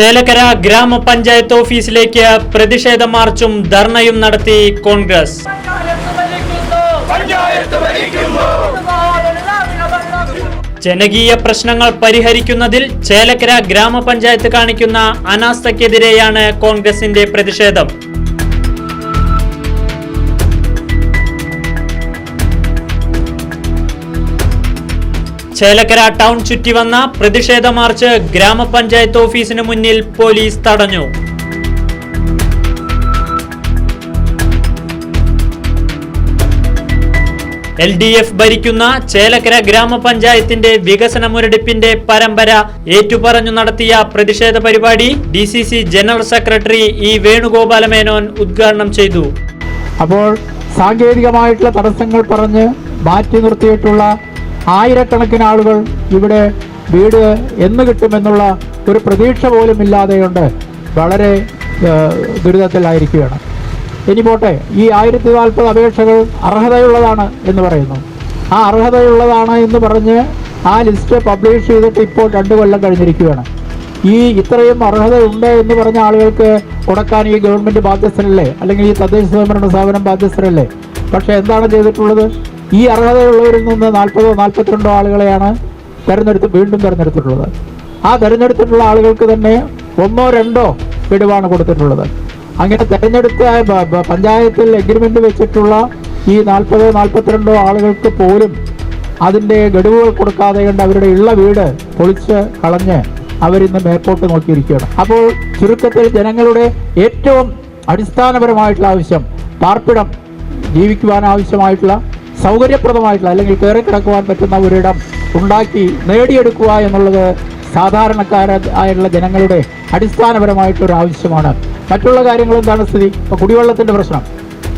Chelakkara ഗ്രാമപഞ്ചായത്ത് ഓഫീസിലേക്ക് പ്രതിഷേധ മാർച്ചും ധർണയും നടത്തി കോൺഗ്രസ്. ജനകീയ പ്രശ്നങ്ങൾ പരിഹരിക്കുന്നതിൽ ചേലക്കര ഗ്രാമപഞ്ചായത്ത് കാണിക്കുന്ന അനാസ്ഥയ്ക്കെതിരെയാണ് കോൺഗ്രസിന്റെ പ്രതിഷേധം. ചേലക്കര ടൗൺ ചുറ്റി വന്ന പ്രതിഷേധ മാർച്ച് ഗ്രാമപഞ്ചായത്ത് ഓഫീസിന് മുന്നിൽ പോലീസ് തടഞ്ഞു. എൽ ഡി എഫ് ഭരിക്കുന്ന ചേലക്കര ഗ്രാമപഞ്ചായത്തിന്റെ വികസന മുരടിപ്പിന്റെ പരമ്പര ഏറ്റുപറഞ്ഞു നടത്തിയ പ്രതിഷേധ പരിപാടി D C C general secretary E Venugopala Menon ഉദ്ഘാടനം ചെയ്തു. അപ്പോൾ സാങ്കേതികമായിട്ടുള്ള തടസ്സങ്ങൾ പറഞ്ഞ് മാറ്റി നിർത്തിയിട്ടുള്ള ആയിരക്കണക്കിന് ആളുകൾ ഇവിടെ വീട് എന്ന് കിട്ടുമെന്നുള്ള ഒരു പ്രതീക്ഷ പോലും ഇല്ലാതെയുണ്ട് വളരെ ദുരിതത്തിലായിരിക്കുകയാണ്. ഇനി പോട്ടെ ഈ ആയിരത്തി നാൽപ്പത് അപേക്ഷകൾ അർഹതയുള്ളതാണ് എന്ന് പറയുന്നു. ആ അർഹതയുള്ളതാണ് എന്ന് പറഞ്ഞ് ആ ലിസ്റ്റ് പബ്ലിഷ് ചെയ്തിട്ട് ഇപ്പോൾ രണ്ട് കൊല്ലം കഴിഞ്ഞിരിക്കുകയാണ്. ഈ ഇത്രയും അർഹതയുണ്ട് എന്ന് പറഞ്ഞ ആളുകൾക്ക് കൊടുക്കാൻ ഈ ഗവൺമെന്റ് ബാധ്യസ്ഥരല്ലേ? അല്ലെങ്കിൽ ഈ തദ്ദേശ സ്വയംഭരണ സ്ഥാപനം ബാധ്യസ്ഥരല്ലേ? പക്ഷേ എന്താണ് ചെയ്തിട്ടുള്ളത്? ഈ അർഹതയുള്ളവരിൽ നിന്ന് നാൽപ്പതോ നാൽപ്പത്തിരണ്ടോ ആളുകളെയാണ് തെരഞ്ഞെടുത്ത് വീണ്ടും തെരഞ്ഞെടുത്തിട്ടുള്ളത്. ആ തെരഞ്ഞെടുത്തിട്ടുള്ള ആളുകൾക്ക് തന്നെ ഒന്നോ രണ്ടോ വിടുവാണ് കൊടുത്തിട്ടുള്ളത്. അങ്ങനെ തെരഞ്ഞെടുത്ത പഞ്ചായത്തിൽ എഗ്രിമെന്റ് വെച്ചിട്ടുള്ള ഈ നാൽപ്പതോ നാൽപ്പത്തിരണ്ടോ ആളുകൾക്ക് പോലും അതിന്റെ ഗഡുവുകൾ കൊടുക്കാതെ കണ്ട് അവരുടെ ഉള്ള വീട് പൊളിച്ച് കളഞ്ഞ് അവരിന്ന് മേപ്പോട്ട് നോക്കിയിരിക്കുകയാണ്. അപ്പോൾ ചുരുക്കത്തിൽ ജനങ്ങളുടെ ഏറ്റവും അടിസ്ഥാനപരമായിട്ടുള്ള ആവശ്യം പാർപ്പിടം ജീവിക്കുവാൻ ആവശ്യമായിട്ടുള്ള സൗകര്യപ്രദമായിട്ടുള്ള അല്ലെങ്കിൽ കയറി കിടക്കുവാൻ പറ്റുന്ന ഒരിടം ഉണ്ടാക്കി നേടിയെടുക്കുക എന്നുള്ളത് സാധാരണക്കാരായുള്ള ജനങ്ങളുടെ അടിസ്ഥാനപരമായിട്ടൊരു ആവശ്യമാണ്. മറ്റുള്ള കാര്യങ്ങൾ എന്താണ് സ്ഥിതി? ഇപ്പോൾ കുടിവെള്ളത്തിന്റെ പ്രശ്നം.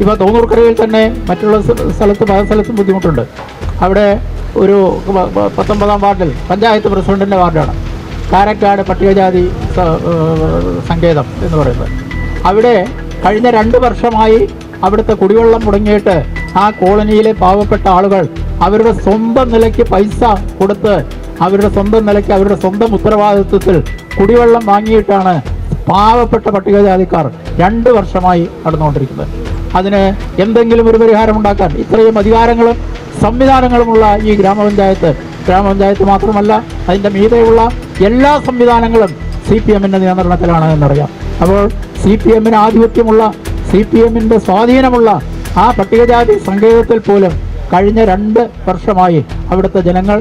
ഇപ്പോൾ തോന്നൂർക്കരയിൽ തന്നെ മറ്റുള്ള സ്ഥ- സ്ഥലത്ത് പല സ്ഥലത്തും ബുദ്ധിമുട്ടുണ്ട്. അവിടെ ഒരു പത്തൊമ്പതാം വാർഡിൽ പഞ്ചായത്ത് പ്രസിഡന്റിന്റെ വാർഡാണ്. കാരക്കാട് പട്ടികജാതി സങ്കേതം എന്ന് പറയുന്നത്. അവിടെ കഴിഞ്ഞ രണ്ട് വർഷമായി അവിടുത്തെ കുടിവെള്ളം മുടങ്ങിയിട്ട് ആ കോളനിയിലെ പാവപ്പെട്ട ആളുകൾ അവരുടെ സ്വന്തം നിലയ്ക്ക് പൈസ കൊടുത്ത് അവരുടെ സ്വന്തം നിലയ്ക്ക് അവരുടെ സ്വന്തം ഉത്തരവാദിത്വത്തിൽ കുടിവെള്ളം വാങ്ങിയിട്ടാണ് പാവപ്പെട്ട പട്ടികജാതിക്കാർ രണ്ട് വർഷമായി നടന്നുകൊണ്ടിരിക്കുന്നത്. അതിന് എന്തെങ്കിലും ഒരു പരിഹാരം ഉണ്ടാക്കാൻ ഇത്രയും അധികാരങ്ങളും സംവിധാനങ്ങളുമുള്ള ഈ ഗ്രാമപഞ്ചായത്ത് ഗ്രാമപഞ്ചായത്ത് മാത്രമല്ല അതിന്റെ മീതെയുള്ള എല്ലാ സംവിധാനങ്ങളും സി പി എമ്മിന്റെ നിയന്ത്രണത്തിലാണ് എന്നറിയാം. അപ്പോൾ സി പി എമ്മിന് ആധിപത്യമുള്ള സി പി എമ്മിന്റെ സ്വാധീനമുള്ള ആ പട്ടികജാതി സങ്കേതത്തിൽ പോലും കഴിഞ്ഞ രണ്ട് വർഷമായി അവിടുത്തെ ജനങ്ങൾ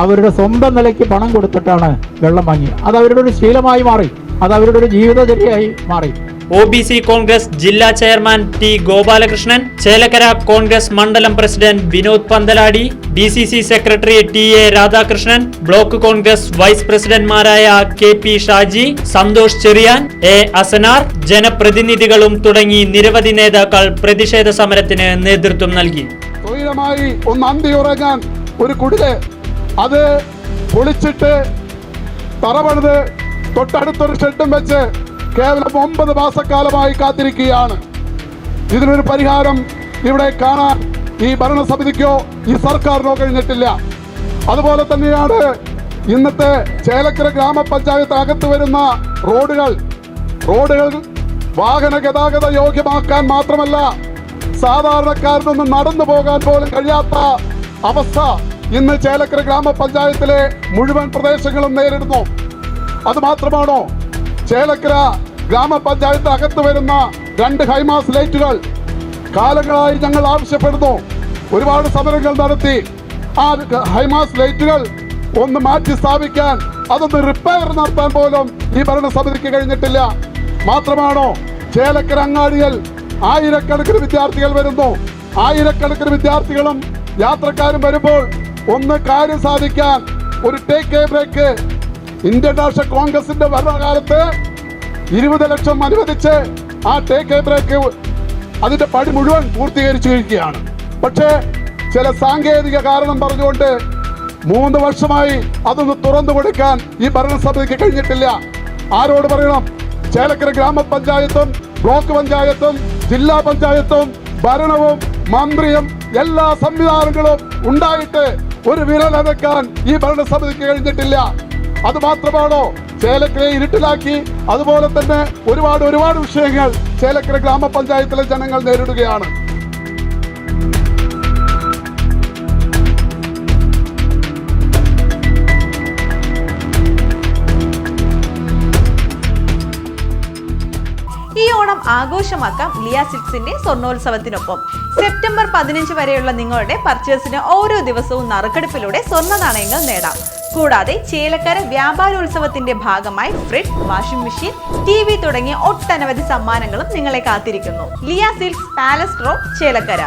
അവരുടെ സ്വന്തം നിലയ്ക്ക് പണം കൊടുത്തിട്ടാണ് വെള്ളം വാങ്ങി. അത് അവരുടെ ഒരു ശീലമായി മാറി. അത് അവരുടെ ഒരു ജീവിതചര്യയായി മാറി. ഒ ബി സി കോൺഗ്രസ് ജില്ലാ ചെയർമാൻ ടി ഗോപാലകൃഷ്ണൻ ചേലക്കര കോൺഗ്രസ് മണ്ഡലം president Vinod Panthaladi D C C secretary T A Radhakrishnan block Congress vice പ്രസിഡന്റ്മാരായ K P Shaji Santhosh Cheriyan A Asanar ജനപ്രതിനിധികളും തുടങ്ങി നിരവധി നേതാക്കൾ പ്രതിഷേധ സമരത്തിന് നേതൃത്വം നൽകി. തൊഴിലമായി ഒന്ന് ഉറങ്ങാൻ ഒരു കുടിൽ. അത് പൊളിച്ചിട്ട് തറപണിത് തൊട്ടടുത്തൊരു ഷെഡും വെച്ച് കേവലം ഒമ്പത് മാസക്കാലമായി കാത്തിരിക്കുകയാണ്. ഇതിനൊരു പരിഹാരം ഇവിടെ കാണാൻ ഈ ഭരണസമിതിക്കോ ഈ സർക്കാരിനോ കഴിഞ്ഞിട്ടില്ല. അതുപോലെ തന്നെയാണ് ഇന്നത്തെ ചേലക്കര ഗ്രാമപഞ്ചായത്ത് അകത്ത് വരുന്ന റോഡുകൾ. റോഡുകൾ വാഹന ഗതാഗത യോഗ്യമാക്കാൻ മാത്രമല്ല സാധാരണക്കാരനൊന്നും നടന്നു പോകാൻ പോലും കഴിയാത്ത അവസ്ഥ ഇന്ന് ചേലക്കര ഗ്രാമപഞ്ചായത്തിലെ മുഴുവൻ പ്രദേശങ്ങളും നേരിടുന്നു. അത് മാത്രമാണോ? ചേലക്കര ഗ്രാമപഞ്ചായത്ത് അകത്ത് വരുന്ന രണ്ട് ഹൈമാസ് ലൈറ്റുകൾ കാലങ്ങളായി ഞങ്ങൾ ആവശ്യപ്പെടുന്നു. ഒരുപാട് സമരങ്ങൾ നടത്തി. ആ ഹൈമാസ് ലൈറ്റുകൾ ഒന്ന് മാറ്റി സ്ഥാപിക്കാൻ അതൊന്ന് റിപ്പയർ നടത്താൻ പോലും ഈ ഭരണസമിതിക്ക് കഴിഞ്ഞിട്ടില്ല. മാത്രമാണോ ചേലക്കര അങ്ങാടിയിൽ ആയിരക്കണക്കിന് വിദ്യാർത്ഥികൾ വരുന്നു. ആയിരക്കണക്കിന് വിദ്യാർത്ഥികളും യാത്രക്കാരും വരുമ്പോൾ ഒന്ന് കാര്യം സാധിക്കാൻ ഒരു take a break Indian national കോൺഗ്രസിന്റെ ഭരണകാലത്ത് ഇരുപത് ലക്ഷം അനുവദിച്ച് ആ ടേക്ക് ബ്രേക്ക് അതിന്റെ പടി മുഴുവൻ പൂർത്തീകരിച്ചു കഴിക്കുകയാണ് പക്ഷേ ചില സാങ്കേതിക കാരണം പറഞ്ഞുകൊണ്ട് മൂന്ന് വർഷമായി അതൊന്ന് തുറന്നു കൊടുക്കാൻ ഈ ഭരണസമിതിക്ക് കഴിഞ്ഞിട്ടില്ല. ആരോട് പറയണം? ചേലക്കര ഗ്രാമപഞ്ചായത്തും ബ്ലോക്ക് പഞ്ചായത്തും ജില്ലാ പഞ്ചായത്തും ഭരണവും മന്ത്രിയും എല്ലാ സംവിധാനങ്ങളും ഉണ്ടായിട്ട് ഒരു വിരലനക്കാൻ ഈ ഭരണസമിതിക്ക് കഴിഞ്ഞിട്ടില്ല. അത് മാത്രമാണോ ചേലക്കരയെ ഇരുട്ടിലാക്കി. അതുപോലെ തന്നെ ഒരുപാട് ഒരുപാട് വിഷയങ്ങൾ ചേലക്കര ഗ്രാമപഞ്ചായത്തിലെ ജനങ്ങൾ നേരിടുകയാണ്. ഈ ഓണം ആഘോഷമാക്കാം ലിയ സിക്സിന്റെ സ്വർണോത്സവത്തിനൊപ്പം. സെപ്റ്റംബർ പതിനഞ്ച് വരെയുള്ള നിങ്ങളുടെ പർച്ചേസിന് ഓരോ ദിവസവും നറുക്കെടുപ്പിലൂടെ സ്വർണ നാണയങ്ങൾ നേടാം. കൂടാതെ ചേലക്കര വ്യാപാരോത്സവത്തിന്റെ ഭാഗമായി fridge washing machine T V തുടങ്ങിയ ഒട്ടനവധി സമ്മാനങ്ങളും നിങ്ങളെ കാത്തിരിക്കുന്നു. Liya silks palace road Chelakkara.